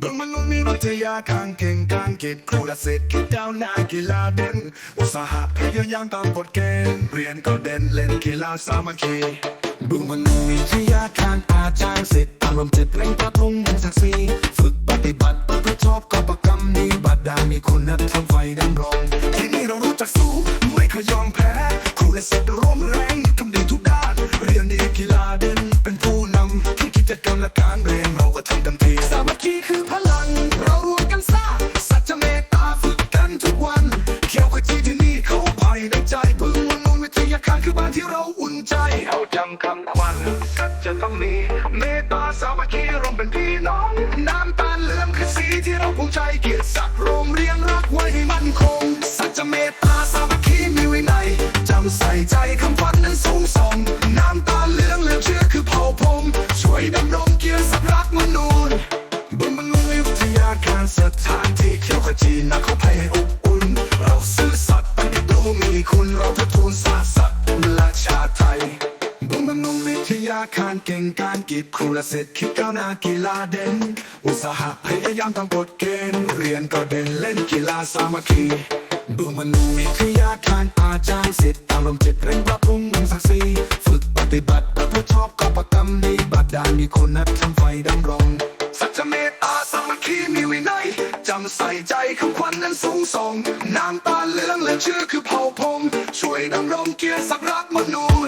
เบื้องมนุษย์มีวิทยาการเก่งการเก็บครูและเศรษฐกิจดาวหน้ากีฬาเด่นอุตสาหะพยายามตามกฎเกณฑ์เรียนก็เด่นเล่นกีฬาสามัคคีบื้องมนุษย์วิทยาการอาจารย์ศิษย์อารมณ์จิตเร่งปรับปรุงเป็นศักดิ์ศรีฝึกปฏิบัติประพฤติชอบกอบกรรมดีบัตรดามีคุณธรรมไฟดำรงที่นี่เรารู้จักสู้ไม่เคยยอมแพ้ ครูและศิษย์ร่วมแรงทำดีทุกด้าน เรียนดีกีฬาเด่นเป็นผู้นำที่กิจกรรมและการเรียนเราก็ทำเต็มที่ำคำควันกัดจะต้องมีเมตตาสามัคคีรวมเป็นพี่น้อง น้ำตาลเหลืองคือสีที่เราภูมิใจเกียรติศักดิ์โรงเรียนรักไว้ให้มั่นคง สัจจะเมตตาสามัคคีมีวินัยจำใส่ใจคำขวัญนั้นสูงส่งน้ำตาลเหลืองเหลืองเชื่อคือเผ่าพงช่วยดำรงเกียรติศักดิ์รักมนุษย์บนมนุษยวิทยาการสถานที่เขียวขจีนักเขาภัยให้อบอุ่น เราซื่อสัตย์ปฏิดูมีคุณเราทบทูนศา ย์วิทยาการเก่งการกีบครูและเศรษฐกิจก้าวหน้ากีฬาเด่น อุตสาหะพยายามตามกฎเกณฑ์เรียนก็เด่นเล่นกีฬาสามัคคีบนมนุษย์วิทยาการอาจารย์ศิษย์อารมณ์จิตเร่งปรับปรุงศักดิ์ศรีฝึกปฏิบัติประพฤติชอบกอบกรรมดีบัตรดาลมีคุณธรรมไฟดำรงสัจจะเมตตาสามัคคีมีวินัยจำใส่ใจคำขวัญนั้นสูงส่งน้ำตาเหลืองเลืองชื่อคือเผ่าพงช่วยดำรงเกียรติศักดิ์รักมนุษย์